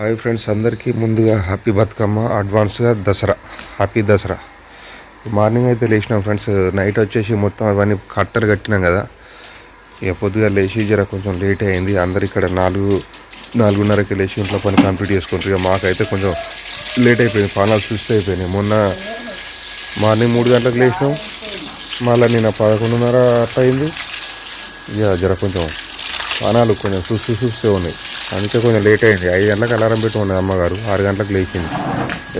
Hi friends అందరికీ ముందుగా happy Bathukamma అడ్వాన్స్గా దసరా. హ్యాపీ దసరా. మార్నింగ్ అయితే లేచినాం ఫ్రెండ్స్ నైట్ వచ్చేసి మొత్తం అవన్నీ కట్టలు కట్టినాం కదా. ఇక పొద్దుగా లేచి జర కొంచెం లేట్ అయింది అందరు ఇక్కడ నాలుగు నాలుగున్నరకి లేచి ఇంట్లో పని కంప్లీట్ చేసుకుంటారు. ఇక మాకైతే కొంచెం లేట్ అయిపోయింది పానాలు సుస్థి అయిపోయినాయి. మొన్న మార్నింగ్ మూడు గంటలకు లేచినాం మళ్ళీ నిన్న పదకొండున్నర అట్లా అయింది. ఇక జర కొంచెం పానాలు కొంచెం చూస్తూ చూస్తూ ఉన్నాయి. అందుకే కొంచెం లేట్ అయింది. ఐదు గంటలకు అలారం పెట్టి అమ్మగారు. ఆరు గంటలకు లేచింది.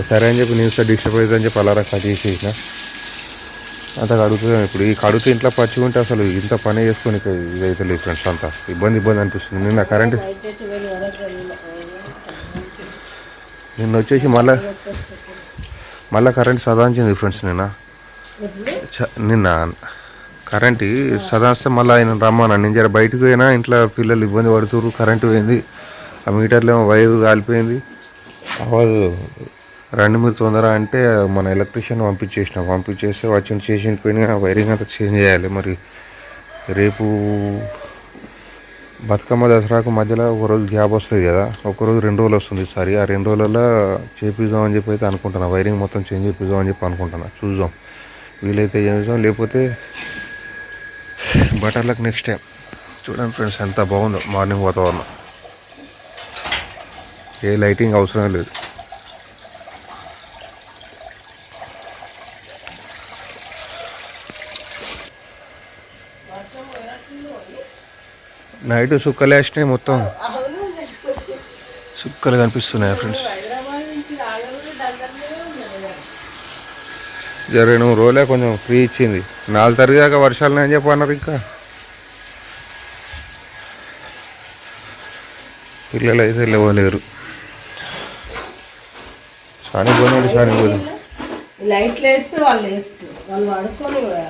సరే అని చెప్పి న్యూస్ డిస్టర్బ్ అవుతుంది అని చెప్పి అలారం కట్ చేసేసిన. అంత కడుగుతున్నాను ఇప్పుడు. ఈ కడుగుతూ ఇంట్లో పచ్చి ఉంటే అసలు ఇంత పని చేసుకొని ఇదైతే లేదు ఫ్రెండ్స్ అంతా. ఇబ్బంది ఇబ్బంది అనిపిస్తుంది. నిన్న కరెంట్ నిన్న వచ్చేసి మళ్ళా మళ్ళీ కరెంట్ సదాంచింది ఫ్రెండ్స్ నిన్న. చ- నిన్న కరెంటు సదాస్తే మళ్ళీ ఆయన రమ్మన్నాను నేను జర బయటకు పోయినా ఇంట్లో పిల్లలు ఇబ్బంది పడుతుర్రు కరెంటు పోయింది. ఆ మీటర్లో ఏమో వైరు కాలిపోయింది. అవ్వదు. రండి మీరు తొందర అంటే మన ఎలక్ట్రీషియన్ పంపించేసిన. పంపించేస్తే వచ్చి చేసి పోయిన ఆ వైరింగ్ అంతా చేంజ్ చేయాలి. మరి రేపు బతుకమ్మ దసరాకు మధ్యలో ఒక రోజు గ్యాప్ వస్తుంది కదా. ఒక రోజు రెండు రోజులు వస్తుంది సరే ఆ రెండు రోజులలో చేపిద్దాం అని చెప్పి అయితే అనుకుంటున్నా. వైరింగ్ మొత్తం చేంజ్ చేపిద్దాం అని చెప్పి అనుకుంటున్నా. చూద్దాం. వీలైతే చేద్దాం? లేకపోతే బటర్లకు నెక్స్ట్ టైం. చూడండి ఫ్రెండ్స్ ఎంత బాగుందో మార్నింగ్ వాతావరణం. ఏ లైటింగ్ అవసరం లేదు. నైట్ సుక్కలు వేసినాయి మొత్తం. సుక్కలు కనిపిస్తున్నాయి ఫ్రెండ్స్. జర రెండు మూడు రోజులే కొంచెం ఫ్రీ ఇచ్చింది. నాలుగు తరగతి దాకా వర్షాలు అని చెప్పి అన్నారు ఇంకా. పిల్లలు అయితే లేవలేరు. చాలా పోయినాడు చాలా పోయినాడు లైట్లు వేస్తే వాళ్ళు వేస్తారు. వాళ్ళు పడుకొని కూడా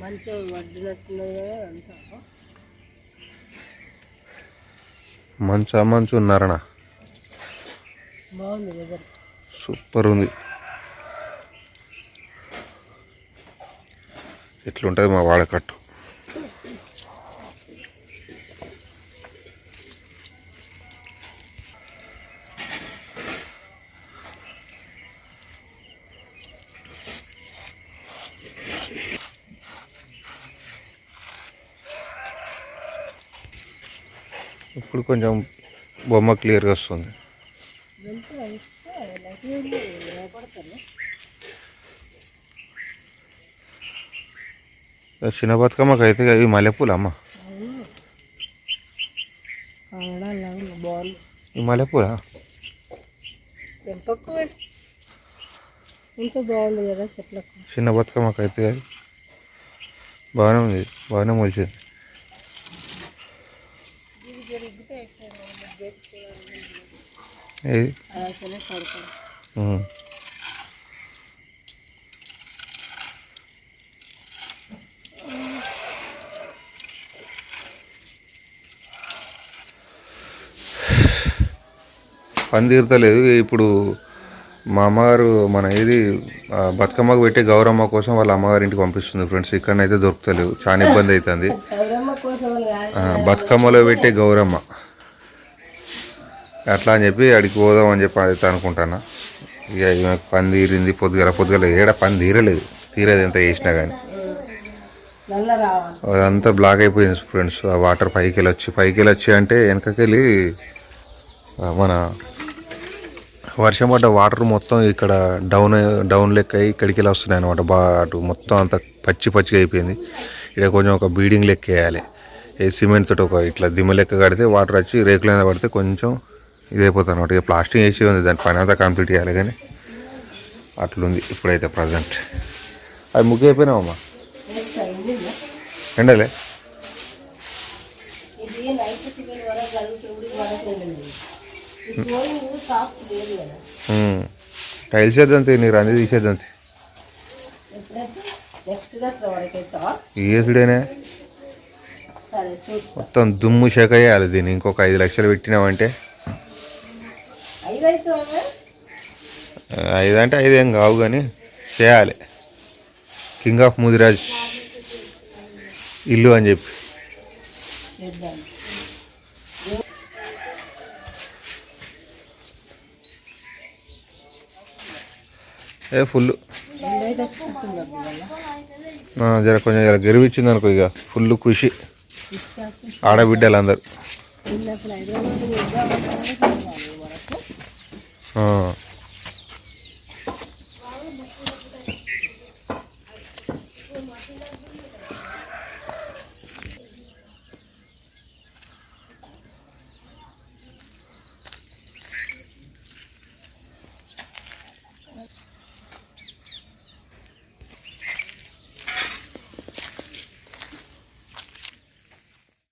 మంచిగా వడ్డినట్టున్నది కదా అంతా. మంచు ఆ మంచు ఉన్నారణ బాగుంది సూపర్ ఉంది. ఎట్లుంటుంది మా వాడకట్టు ఇప్పుడు కొంచెం బొమ్మ క్లియర్గా వస్తుంది. చిన్న బతుకమ్మకి అయితే అవి మల్లెపూలు అమ్మ ఈ మల్లెపూలా? ఇంకా బాగుంది కదా చెట్లకు. చిన్న బతుకమ్మకి అయితే అది బాగానే ఉంది బాగానే మొలిచింది. ఏది? పని తీరుతలేదు ఇప్పుడు మా అమ్మగారు మన ఏది ఆ, బతుకమ్మకు పెట్టే గౌరమ్మ కోసం వాళ్ళ అమ్మగారింటికి పంపిస్తుంది ఫ్రెండ్స్. ఇక్కడనైతే దొరుకుతలేవు చాలా ఇబ్బంది అవుతుంది బతుకమ్మలో పెట్టే గౌరమ్మ. అట్లా అని చెప్పి అడిగి పోదాం అని చెప్పి అయితే అనుకుంటాను. ఇక ఈమెకు పని తీరింది పొద్దుగల పొద్దుగల ఏడ పని తీరలేదు. తీరేది ఎంత చేసినా కానీ అదంతా బ్లాక్ అయిపోయింది ఫ్రెండ్స్. ఆ వాటర్ పైకి వెళ్ళి వచ్చి పైకి వెళ్ళి వచ్చి అంటే వెనకకి వెళ్ళి మన వర్షం పడ్డ వాటర్ మొత్తం ఇక్కడ డౌన్ డౌన్ లెక్క అయ్యి ఇక్కడికి వెళ్ళి వస్తున్నాయి అనమాట బాగా అటు మొత్తం అంత పచ్చి పచ్చిగా అయిపోయింది. ఇక్కడ కొంచెం ఒక బీడింగ్ లెక్క వేయాలి. ఏ సిమెంట్ తోటి ఒక ఇట్లా దిమ్మ లెక్క కడితే వాటర్ వచ్చి రేకుల మీద పడితే కొంచెం ఇది అయిపోతుంది అనమాట ఇక ప్లాస్టింగ్ వేసి ఉంది. దాని పని అంతా కంప్లీట్ చేయాలి కానీ అట్లుంది ఇప్పుడైతే ప్రజెంట్ అది ముగ్గు అయిపోయినావమ్మా ఎండలే? టైల్స్ వేద్దాం నీరు అన్ని తీసేద్దాం ఏసుడేనే? మొత్తం దుమ్ము షేక్ అయ్యాలి దీన్ని. ఇంకొక ఐదు లక్షలు పెట్టినామంటే. ఐదు ఐదు అంటే ఐదు ఏం కావు కానీ చేయాలి. కింగ్ ఆఫ్ ముదిరాజ్ ఇల్లు అని చెప్పి. ఏ ఫుల్. జర కొంచెం జర గెలిపించింది అనుకో ఇక. ఫుల్ ఖుషి. ఆడబిడ్డలు అందరు